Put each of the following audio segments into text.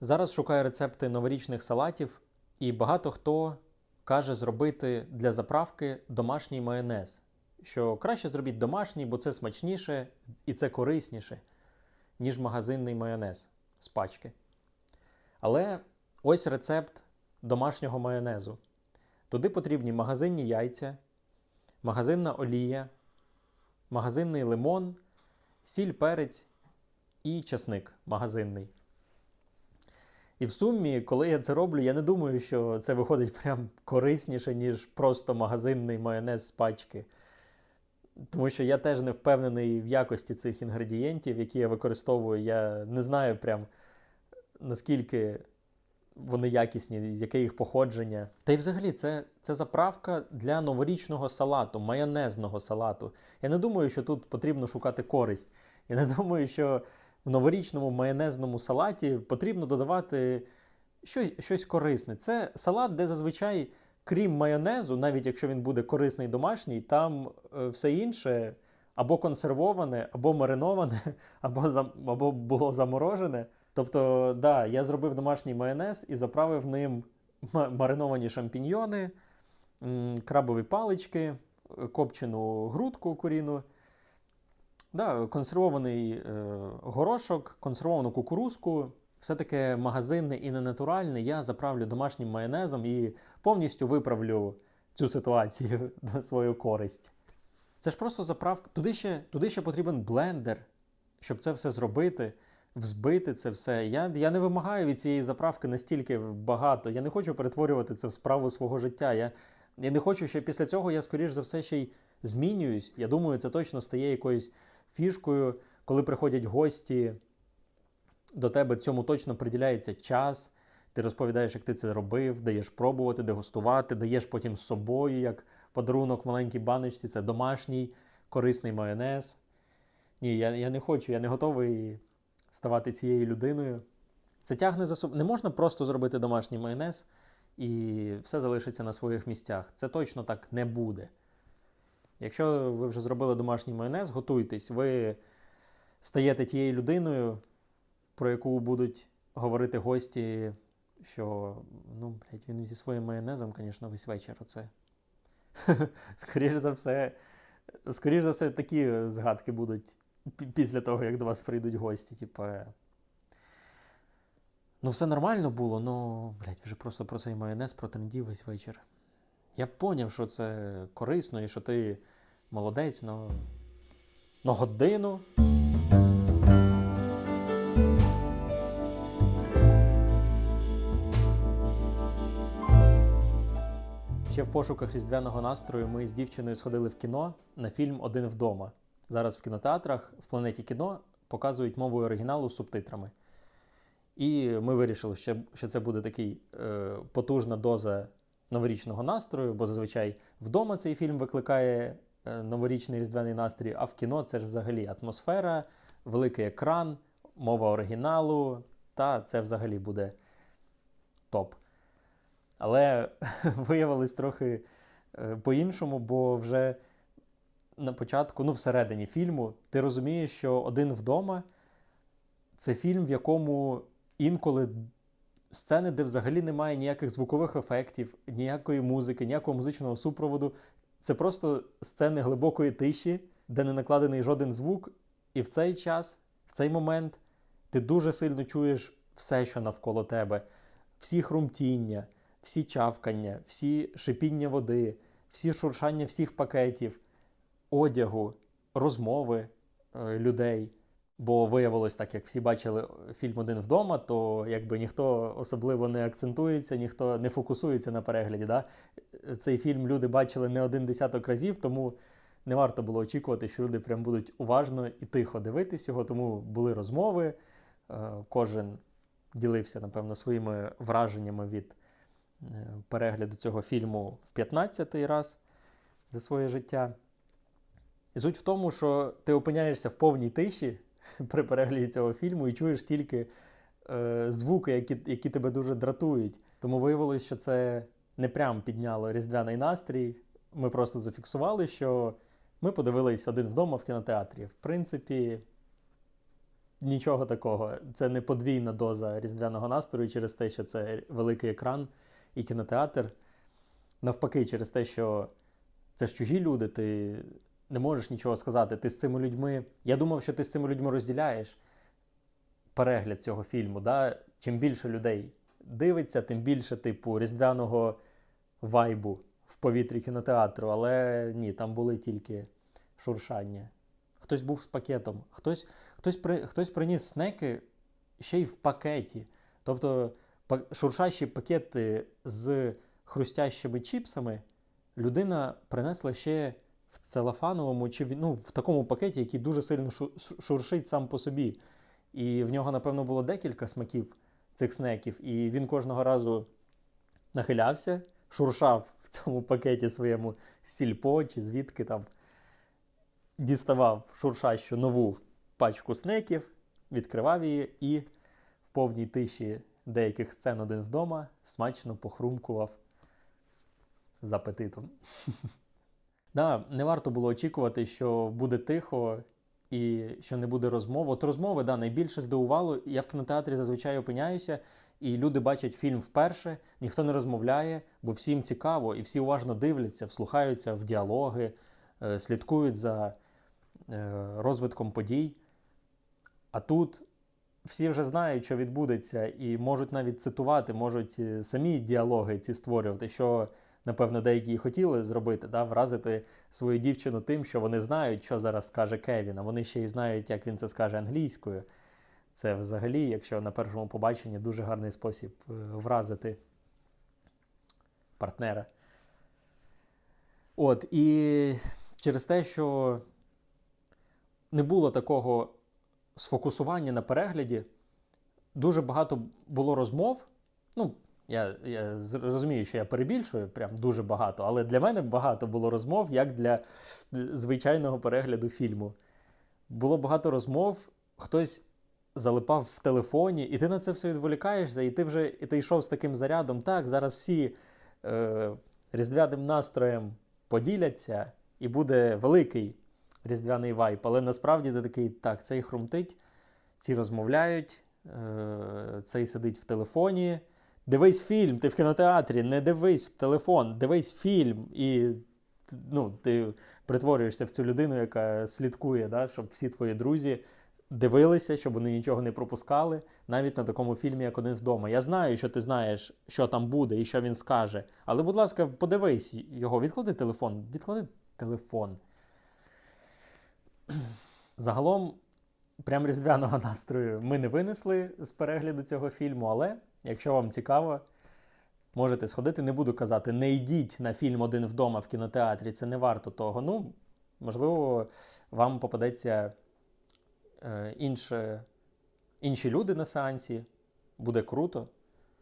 Зараз шукаю рецепти новорічних салатів, і багато хто каже зробити для заправки домашній майонез. Що краще зробіть домашній, бо це смачніше і це корисніше, ніж магазинний майонез з пачки. Але ось рецепт домашнього майонезу. Туди потрібні магазинні яйця, магазинна олія, магазинний лимон, сіль, перець і часник магазинний. І в сумі, коли я це роблю, я не думаю, що це виходить прям корисніше, ніж просто магазинний майонез з пачки. Тому що я теж не впевнений в якості цих інгредієнтів, які я використовую. Я не знаю прям наскільки вони якісні, яке їх походження. Та й взагалі, це, це заправка для новорічного салату, майонезного салату. Я не думаю, що тут потрібно шукати користь. Я не думаю, що в новорічному майонезному салаті потрібно додавати щось, щось корисне. Це салат, де зазвичай, крім майонезу, навіть якщо він буде корисний домашній, там е, все інше або консервоване, або мариноване, або, зам- або було заморожене. Тобто, да, я зробив домашній майонез і заправив ним ма- мариновані шампіньйони, крабові палички, е, копчену грудку куріну. Да, консервований е, горошок, консервовану кукурузку, все таке магазинне і не натуральне, я заправлю домашнім майонезом і повністю виправлю цю ситуацію на свою користь. Це ж просто заправка. Туди ще, туди ще потрібен блендер, щоб це все зробити, взбити це все. Я, я не вимагаю від цієї заправки настільки багато. Я не хочу перетворювати це в справу свого життя. Я, я не хочу, що після цього я, скоріш за все, ще й змінююсь. Я думаю, це точно стає якоюсь фішкою, коли приходять гості до тебе, цьому точно приділяється час. Ти розповідаєш, як ти це робив, даєш пробувати, дегустувати, даєш потім з собою як подарунок в маленькій баночці. Це домашній корисний майонез. Ні, я, я не хочу, я не готовий ставати цією людиною. Це тягне за собою. Не можна просто зробити домашній майонез і все залишиться на своїх місцях. Це точно так не буде. Якщо ви вже зробили домашній майонез, готуйтесь, ви стаєте тією людиною, про яку будуть говорити гості, що ну, блядь, він зі своїм майонезом, звісно, весь вечір оце. Скоріше за все, скоріш за все, такі згадки будуть після того, як до вас прийдуть гості. Типа. Ну, все нормально було, ну, блядь, вже просто про цей майонез протрендів весь вечір. Я поняв, що це корисно і що ти молодець, но, но годину. Ще в пошуках різдвяного настрою ми з дівчиною сходили в кіно на фільм Один вдома. Зараз в кінотеатрах в планеті кіно показують мовою оригіналу з субтитрами. І ми вирішили, що це буде такий е, потужна доза новорічного настрою, бо зазвичай вдома цей фільм викликає е, новорічний різдвяний настрій, а в кіно це ж взагалі атмосфера, великий екран, мова оригіналу, та це взагалі буде топ. Але виявилось трохи е, по-іншому, бо вже на початку, ну всередині фільму, ти розумієш, що один вдома це фільм, в якому інколи сцени, де взагалі немає ніяких звукових ефектів, ніякої музики, ніякого музичного супроводу. Це просто сцени глибокої тиші, де не накладений жоден звук. І в цей час, в цей момент, ти дуже сильно чуєш все, що навколо тебе, всі хрумтіння, всі чавкання, всі шипіння води, всі шуршання всіх пакетів, одягу, розмови е, людей. Бо виявилось так, як всі бачили фільм один вдома, то якби ніхто особливо не акцентується, ніхто не фокусується на перегляді. Да? Цей фільм люди бачили не один десяток разів, тому не варто було очікувати, що люди прям будуть уважно і тихо дивитись його. Тому були розмови, е, кожен ділився, напевно, своїми враженнями від е, перегляду цього фільму в 15-й раз за своє життя. І суть в тому, що ти опиняєшся в повній тиші при перегляді цього фільму і чуєш тільки е, звуки, які, які тебе дуже дратують. Тому виявилось, що це не прям підняло різдвяний настрій. Ми просто зафіксували, що ми подивились один вдома в кінотеатрі. В принципі, нічого такого. Це не подвійна доза різдвяного настрою через те, що це великий екран і кінотеатр. Навпаки, через те, що це ж чужі люди, ти не можеш нічого сказати. Ти з цими людьми. Я думав, що ти з цими людьми розділяєш перегляд цього фільму. Да? Чим більше людей дивиться, тим більше, типу, різдвяного вайбу в повітрі кінотеатру. Але ні, там були тільки шуршання. Хтось був з пакетом, хтось, хтось, при, хтось приніс снеки ще й в пакеті. Тобто шуршащі пакети з хрустящими чіпсами людина принесла ще в целофановому чи в- ну, в такому пакеті, який дуже сильно шу- шу- шуршить сам по собі. І в нього, напевно, було декілька смаків цих снеків, і він кожного разу нахилявся, шуршав в цьому пакеті своєму сільпо чи звідки там, діставав шуршащу нову пачку снеків, відкривав її і в повній тиші деяких сцен один вдома смачно похрумкував з апетитом. Да, не варто було очікувати, що буде тихо і що не буде розмов. От розмови да, найбільше здивувало. Я в кінотеатрі зазвичай опиняюся, і люди бачать фільм вперше, ніхто не розмовляє, бо всім цікаво, і всі уважно дивляться, вслухаються в діалоги, е, слідкують за е, розвитком подій. А тут всі вже знають, що відбудеться, і можуть навіть цитувати, можуть е, самі діалоги ці створювати, що, напевно, деякі і хотіли зробити, да, вразити свою дівчину тим, що вони знають, що зараз скаже Кевін, а вони ще й знають, як він це скаже англійською. Це взагалі, якщо на першому побаченні, дуже гарний спосіб е, вразити партнера. От, і через те, що не було такого сфокусування на перегляді, дуже багато було розмов. Ну, я, я розумію, що я перебільшую, прям дуже багато, але для мене багато було розмов, як для е, звичайного перегляду фільму. Було багато розмов, хтось залипав в телефоні, і ти на це все відволікаєшся, і ти вже і ти йшов з таким зарядом. Так, зараз всі е, різдвяним настроєм поділяться, і буде великий різдвяний вайп. Але насправді ти такий, так, цей хрумтить, ці розмовляють, е, цей сидить в телефоні. Дивись фільм, ти в кінотеатрі, не дивись в телефон, дивись фільм. І ну, ти притворюєшся в цю людину, яка слідкує, да, щоб всі твої друзі дивилися, щоб вони нічого не пропускали, навіть на такому фільмі, як один вдома. Я знаю, що ти знаєш, що там буде і що він скаже. Але, будь ласка, подивись його, відклади телефон, відклади телефон. Загалом, прям різдвяного настрою ми не винесли з перегляду цього фільму, але якщо вам цікаво, можете сходити. Не буду казати, не йдіть на фільм один вдома в кінотеатрі, це не варто того. Ну, можливо, вам попадеться е, інше, інші люди на сеансі, буде круто.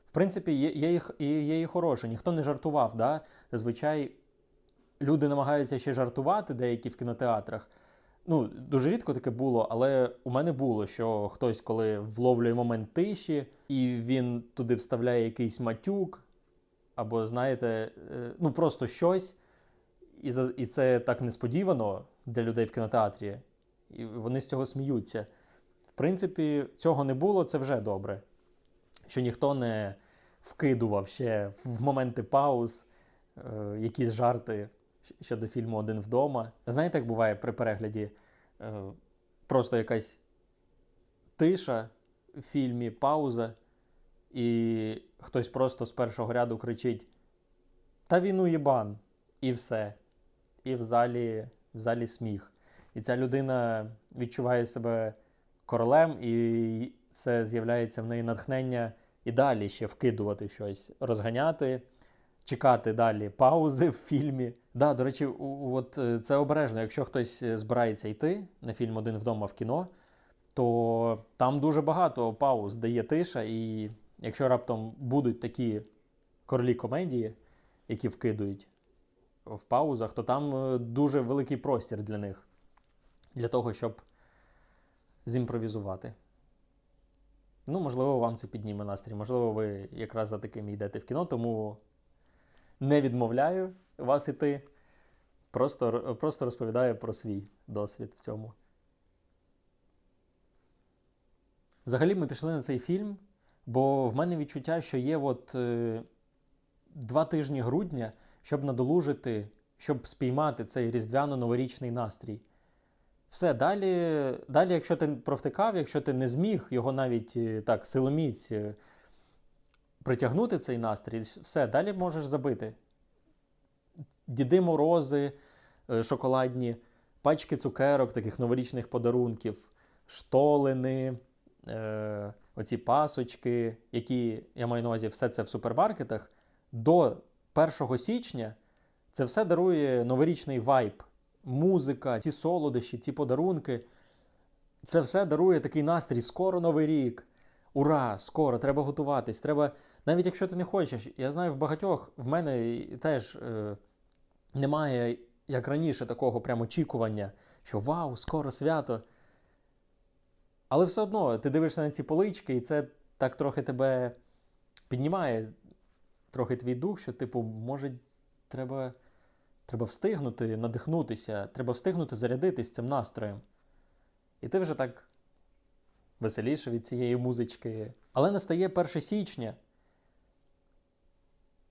В принципі, є, є, і є і хороше, ніхто не жартував. Да? Зазвичай люди намагаються ще жартувати деякі в кінотеатрах. Ну, дуже рідко таке було, але у мене було, що хтось, коли вловлює момент тиші, і він туди вставляє якийсь матюк, або, знаєте, е, ну просто щось, і, і це так несподівано для людей в кінотеатрі, і вони з цього сміються. В принципі, цього не було, це вже добре. Що ніхто не вкидував ще в моменти пауз е, якісь жарти щодо фільму Один вдома. Знаєте, як буває при перегляді? Е, просто якась тиша в фільмі, пауза, і хтось просто з першого ряду кричить: Та війну єбан! І все. І в залі, в залі сміх. І ця людина відчуває себе королем, і це з'являється в неї натхнення і далі ще вкидувати щось, розганяти, чекати далі паузи в фільмі. Да, до речі, от е, це обережно. Якщо хтось е, збирається йти на фільм один вдома в кіно, то там дуже багато пауз, де є тиша, і якщо раптом будуть такі королі комедії, які вкидують в паузах, то там е, дуже великий простір для них, для того, щоб зімпровізувати. Ну, можливо, вам це підніме настрій. Можливо, ви якраз за таким йдете в кіно, тому не відмовляю вас іти. Просто, просто розповідаю про свій досвід в цьому. Взагалі ми пішли на цей фільм, бо в мене відчуття, що є от е, два тижні грудня, щоб надолужити, щоб спіймати цей різдвяно-новорічний настрій. Все, далі, далі, якщо ти провтикав, якщо ти не зміг його навіть е, так силоміць е, притягнути цей настрій, все, далі можеш забити. Діди морози, е, шоколадні, пачки цукерок, таких новорічних подарунків, штолини, е, оці пасочки, які я маю на увазі, все це в супермаркетах. До 1 січня це все дарує новорічний вайб. Музика, ці солодощі, ці подарунки. Це все дарує такий настрій. Скоро новий рік. Ура! Скоро, треба готуватись. Треба, навіть якщо ти не хочеш, я знаю в багатьох, в мене теж е, немає, як раніше, такого прямо очікування, що вау, скоро свято. Але все одно ти дивишся на ці полички, і це так трохи тебе піднімає, трохи твій дух, що, типу, може, треба, треба встигнути, надихнутися, треба встигнути зарядитись цим настроєм. І ти вже так веселіше від цієї музички. Але настає 1 січня.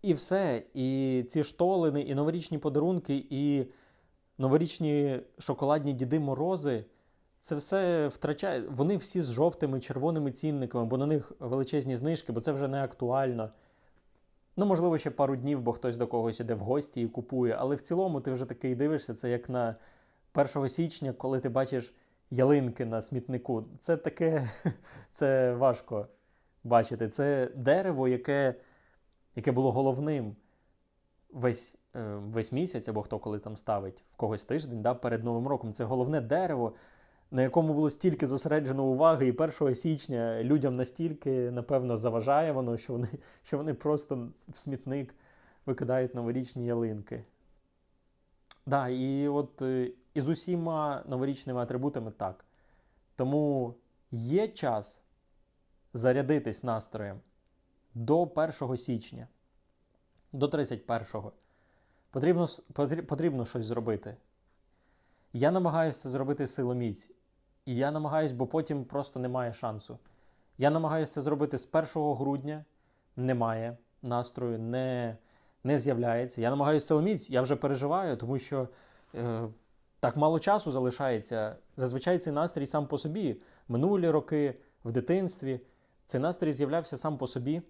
І все. І ці штолини, і новорічні подарунки, і новорічні шоколадні діди морози. Це все втрачає. Вони всі з жовтими червоними цінниками, бо на них величезні знижки, бо це вже не актуально. Ну, можливо, ще пару днів, бо хтось до когось іде в гості і купує. Але в цілому ти вже такий дивишся, це як на 1 січня, коли ти бачиш ялинки на смітнику. Це таке, це важко бачити. Це дерево, яке, яке було головним весь, е, весь місяць, або хто коли там ставить в когось тиждень да, перед Новим роком. Це головне дерево, на якому було стільки зосереджено уваги, і 1 січня людям настільки, напевно, заважає воно, що вони, що вони просто в смітник викидають новорічні ялинки. Да, і от е, і з усіма новорічними атрибутами так. Тому є час зарядитись настроєм до 1 січня, до 31-го. Потрібно, потрібно щось зробити. Я намагаюся це зробити силоміць. І я намагаюсь, бо потім просто немає шансу. Я намагаюся це зробити з 1 грудня, немає настрою, не, не з'являється. Я намагаюся силоміць, я вже переживаю, тому що е, так мало часу залишається. Зазвичай цей настрій сам по собі. Минулі роки, в дитинстві, цей настрій з'являвся сам по собі.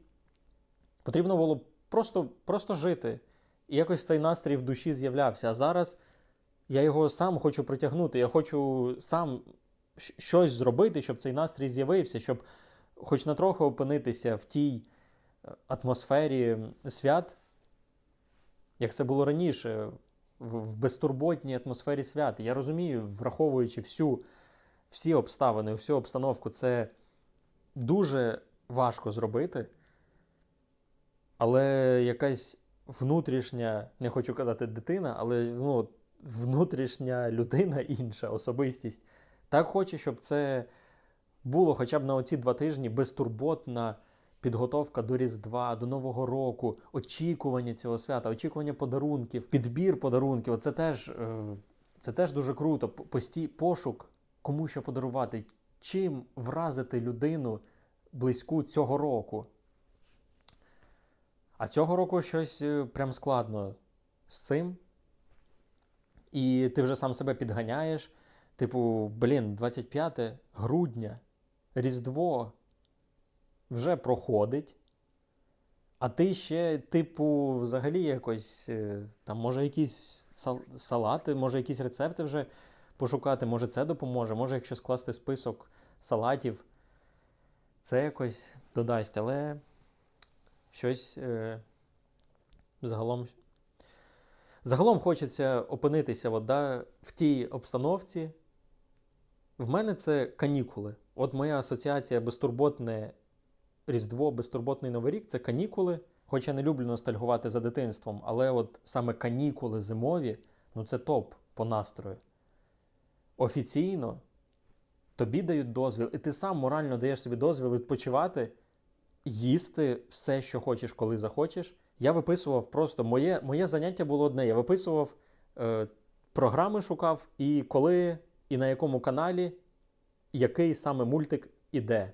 Потрібно було просто, просто жити. І якось цей настрій в душі з'являвся. А зараз я його сам хочу притягнути. Я хочу сам щось зробити, щоб цей настрій з'явився, щоб хоч на трохи опинитися в тій е, атмосфері свят, як це було раніше, в, безтурботній атмосфері свят. Я розумію, враховуючи всю, всі обставини, всю обстановку, це дуже важко зробити. Але якась внутрішня, не хочу казати дитина, але ну, внутрішня людина інша, особистість, так хоче, щоб це було хоча б на оці два тижні безтурботна підготовка до Різдва, до Нового року, очікування цього свята, очікування подарунків, підбір подарунків. Це теж, е, це теж дуже круто. Постій пошук, кому що подарувати, чим вразити людину близьку цього року. А цього року щось е, прям складно з цим. І ти вже сам себе підганяєш. Типу, блін, 25 грудня, Різдво вже проходить. А ти ще, типу, взагалі якось, е, там, може, якісь салати, може, якісь рецепти вже пошукати, може, це допоможе, може, якщо скласти список салатів, це якось додасть, але щось е, загалом. Загалом хочеться опинитися от, да, в тій обстановці. В мене це канікули. От моя асоціація безтурботне Різдво, безтурботний Новий рік це канікули. Хоч я не люблю ностальгувати за дитинством, але от саме канікули зимові ну це топ по настрою. Офіційно тобі дають дозвіл, і ти сам морально даєш собі дозвіл відпочивати, їсти все, що хочеш, коли захочеш. Я виписував просто моє, моє заняття було одне. Я виписував е, програми, шукав, і коли і на якому каналі який саме мультик іде.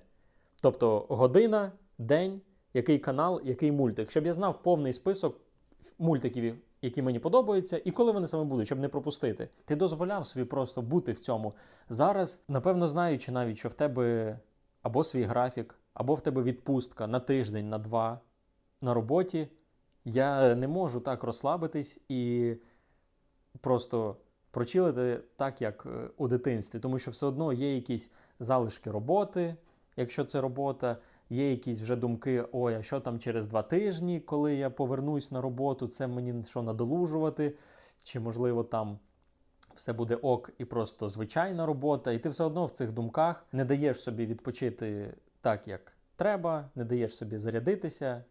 Тобто година, день, який канал, який мультик, щоб я знав повний список мультиків, які мені подобаються, і коли вони саме будуть, щоб не пропустити. Ти дозволяв собі просто бути в цьому. Зараз, напевно, знаючи навіть, що в тебе або свій графік, або в тебе відпустка на тиждень, на два на роботі, я не можу так розслабитись і просто прочилити так, як е, у дитинстві, тому що все одно є якісь залишки роботи, якщо це робота, є якісь вже думки: ой, а що там через два тижні, коли я повернусь на роботу, це мені що надолужувати, чи можливо там. Все буде ок і просто звичайна робота, і ти все одно в цих думках не даєш собі відпочити так, як треба, не даєш собі зарядитися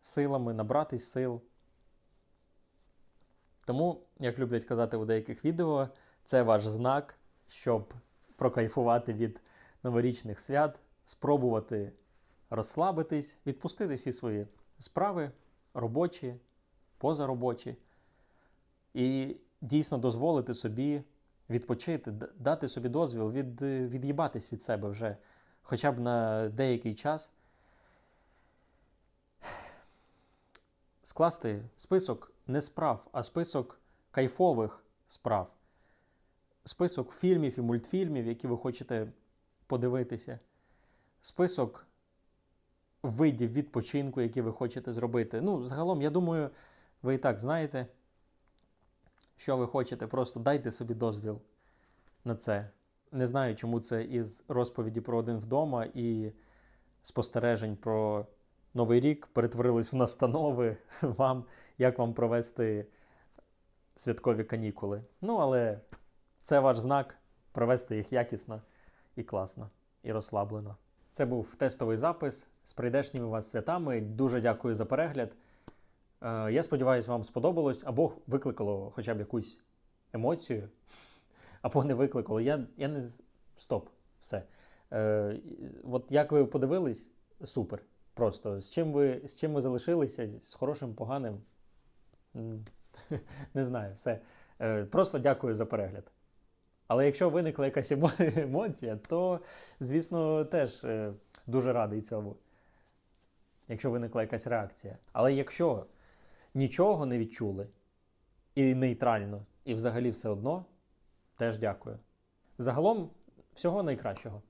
силами, набратись сил. Тому, як люблять казати у деяких відео, це ваш знак, щоб прокайфувати від новорічних свят, спробувати розслабитись, відпустити всі свої справи, робочі, позаробочі, і дійсно дозволити собі відпочити, дати собі дозвіл від, від'їбатись від себе вже хоча б на деякий час. Скласти список не справ, а список кайфових справ. Список фільмів і мультфільмів, які ви хочете подивитися. Список видів відпочинку, які ви хочете зробити. Ну, загалом, я думаю, ви і так знаєте, що ви хочете. Просто дайте собі дозвіл на це. Не знаю, чому це із розповіді про один вдома і спостережень про Новий рік перетворилось в настанови вам, як вам провести святкові канікули. Ну, але це ваш знак провести їх якісно і класно, і розслаблено. Це був тестовий запис з прийдешніми вас святами. Дуже дякую за перегляд. Е, Я сподіваюся, вам сподобалось або викликало хоча б якусь емоцію, або не викликало. Я, я не. Стоп, все. Е, от як ви подивились, супер. Просто з чим ви, з чим ви залишилися, з хорошим, поганим. Не знаю, все. Е, Просто дякую за перегляд. Але якщо виникла якась емоція, то, звісно, теж е, дуже радий цьому. Якщо виникла якась реакція. Але якщо нічого не відчули, і нейтрально, і взагалі все одно, теж дякую. Загалом, всього найкращого.